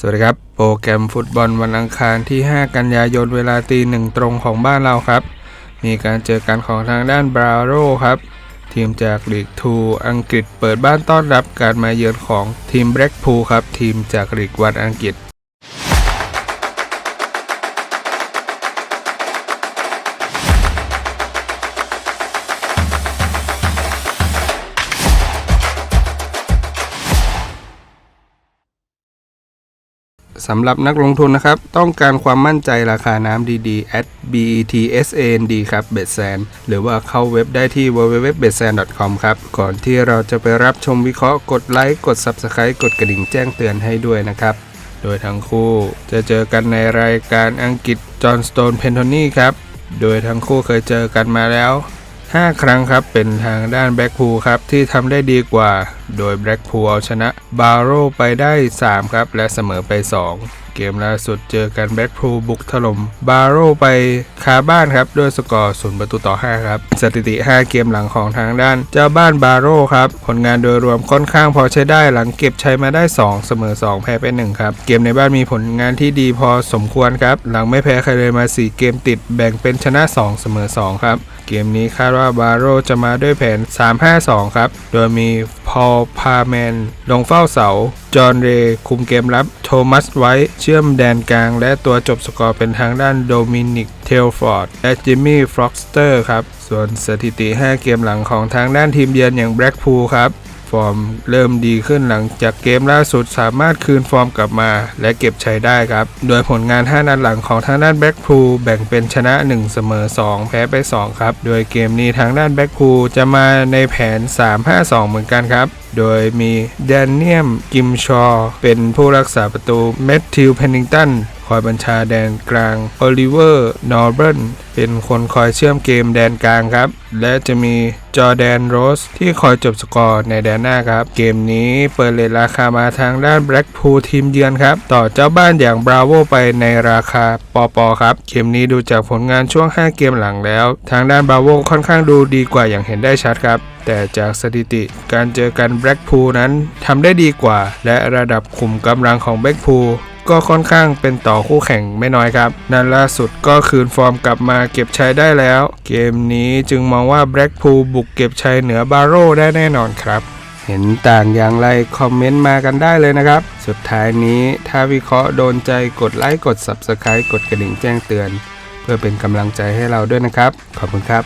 สวัสดีครับ โปรแกรมฟุตบอลวันอังคารที่ 5 กันยายนเวลาตีหนึ่งตรงของบ้านเราครับ มีการเจอกันของทางด้านบราโรครับ ทีมจากลีกทูอังกฤษเปิดบ้านต้อนรับการมาเยือนของทีมแบล็กพูลครับ ทีมจากลีกวันอังกฤษ สำหรับนักลงทุนนะครับ ต้องการความมั่นใจราคาน้ำดีๆ at betsand ครับ b e t s a n หรือว่าเข้าเว็บได้ที่ www.betsan.com ครับ ก่อนที่เราจะไปรับชมวิเคราะห์กดไลค์กด Subscribe กดกระดิ่งแจ้งเตือนให้ด้วยนะครับ โดยทั้งคู่จะเจอกันในรายการอังกฤษจอห์นสโตนเพนโทนีครับ โดยทั้งคู่เคยเจอกันมาแล้ว 5 ครั้งครับ เป็นทางด้านแบล็กพูลครับที่ทำได้ดีกว่า โดยแบล็กพูลเอาชนะบาโรไปได้ 3 ครับ และเสมอไป 2 เกมล่าสุดเจอกันแบล็กพูลบุกถล่มบาโรไปคาบ้านครับด้วยสกอร์0ประตูต่อ 5 ครับ สถิติ 5 เกมหลังของทางด้าน เจ้าบ้านบาโรครับ ผลงานโดยรวมค่อนข้างพอใช้ได้หลังเก็บชัยมาได้ 2 เสมอ 2 แพ้ไป1ครับ เกมในบ้านมีผลงานที่ดีพอสมควรครับ หลังไม่แพ้ใครเลยมา 4 เกมติดแบ่งเป็นชนะ 2 เสมอ 2 ครับ เกมนี้คาดว่าบาโรจะมาด้วยแผน 3-5-2 ครับ โดยมีพ อล พาแมน ลงเฝ้าเสา จอห์น เรย์ คุมเกมรับ โทมัส ไว้เชื่อมแดนกลาง และตัวจบสกอร์เป็นทางด้านโดมินิก เทลฟอร์ด และจิมมี่ ฟล็อกสเตอร์ ครับ ส่วนสถิติ 5 เกมหลังของทางด้านทีมเยือนอย่างแบล็กพูล ครับ ฟอร์มเริ่มดีขึ้นหลังจากเกมล่าสุดสามารถคืนฟอร์มกลับมา และเก็บชัยได้ครับ โดยผลงาน 5 นัดหลังของทางด้านแบ็กพูลแบ่งเป็นชนะ 1 เสมอ 2 แพ้ไป 2 ครับ โดยเกมนี้ทางด้านแบ็กพูลจะมาในแผน 3-5-2 เหมือนกันครับโดยมีแดนเนียม กิมชอ เป็นผู้รักษาประตู แมทธิว เพนนิงตัน คอยบัญชาแดนกลางโอลิเวอร์นอร์เบนเป็นคนคอยเชื่อมเกมแดนกลางครับ และจะมีจอแดนโรสที่คอยจบสกอร์ในแดนหน้าครับ เกมนี้เปิดเลทราคามาทางด้านแบล็กพูลทีมเยือนครับ ต่อเจ้าบ้านอย่างบราโวไปในราคาปอปอครับ เกมนี้ดูจากผลงานช่วง 5 เกมหลังแล้ว ทางด้านบราโวค่อนข้างดูดีกว่าอย่างเห็นได้ชัดครับ แต่จากสถิติการเจอกันแบล็กพูลนั้นทำได้ดีกว่า และระดับขุมกำลังของแบล็กพูล ก็ค่อนข้างเป็นต่อคู่แข่งไม่น้อยครับ นัดล่าสุดก็คืนฟอร์มกลับมาเก็บชัยได้แล้ว เกมนี้จึงมองว่าแบล็กพูลบุกเก็บชัยเหนือบาโร่ได้แน่นอนครับเห็นต่างอย่างไรคอมเมนต์มากันได้เลยนะครับ สุดท้ายนี้ถ้าวิเคราะห์โดนใจกดไลค์กด Subscribe กดกระดิ่งแจ้งเตือน เพื่อเป็นกำลังใจให้เราด้วยนะครับ ขอบคุณครับ